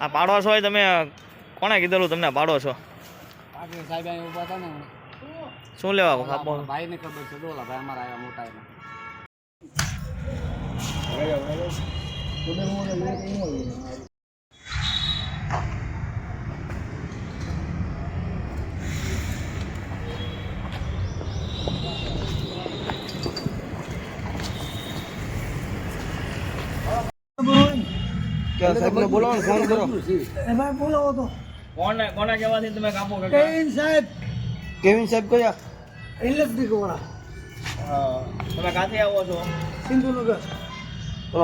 આ પાડો છો એ તમે કોણે કીધેલું તમને પાડો છો? સાહેબ અહીં ઊભા હતા ને શું લેવા ભાઈ ને ખબર છે ડોલા ભાઈ અમારા આવ્યા મોટા એના સાહેબને બોલાવો ફોન કરો. એમાં બોલાવો તો. કોને કોને કહેવાથી તમે કાપો કેવિન સાહેબ. કેવિન સાહેબ કયા? ઇલેક્ટ્રિક વાળા તમે કાથી આવો છો? સિંધુનગર.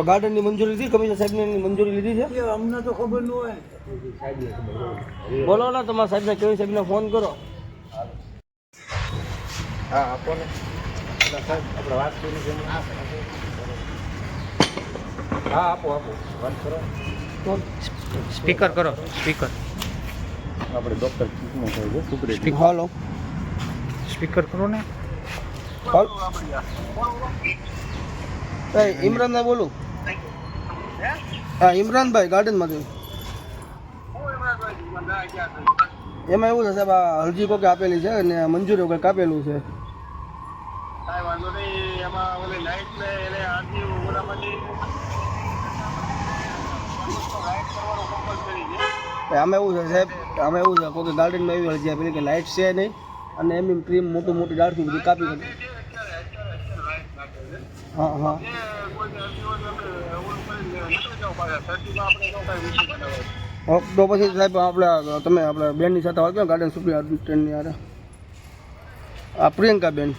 ગાર્ડનની મંજૂરી લીધી કમિશનર સાહેબને મંજૂરી લીધી છે? અમને તો ખબર ન હોય. બોલો ને તમારા સાહેબને કેવી સાહેબને ફોન કરો. હા આપો ને. આપણે વાત કરી છે. હા આપો આપો. વાત કરો. તો સ્પીકર કરો સ્પીકર. આપણે ડૉક્ટર ચીકનો કહે છે સુપ્રિય હાલો. સ્પીકર કરો ને. ઇમરાનભાઈ બોલું. હા ઇમરાનભાઈ ગાર્ડનમાંથી એમાં એવું છે સાહેબ આ અરજી કોકે આપેલી છે અને મંજૂરી વગર કાપેલું છે. આમાં એવું છે સાહેબ, અમે એવું છે, કોઈ ગાર્ડનમાં એવી અરજી આપેલી કે લાઇટ છે નહીં, અને એમ એમ ક્રીમ મોટું મોટું ડાળખું બધું કાપી નાખે હા હા. તો પછી સાહેબ આપણે, તમે આપણે બેનની સાથે વાત કરો ગાર્ડન સુપ્રિયા ટ્રેનની યારે આ પ્રિયંકા બેન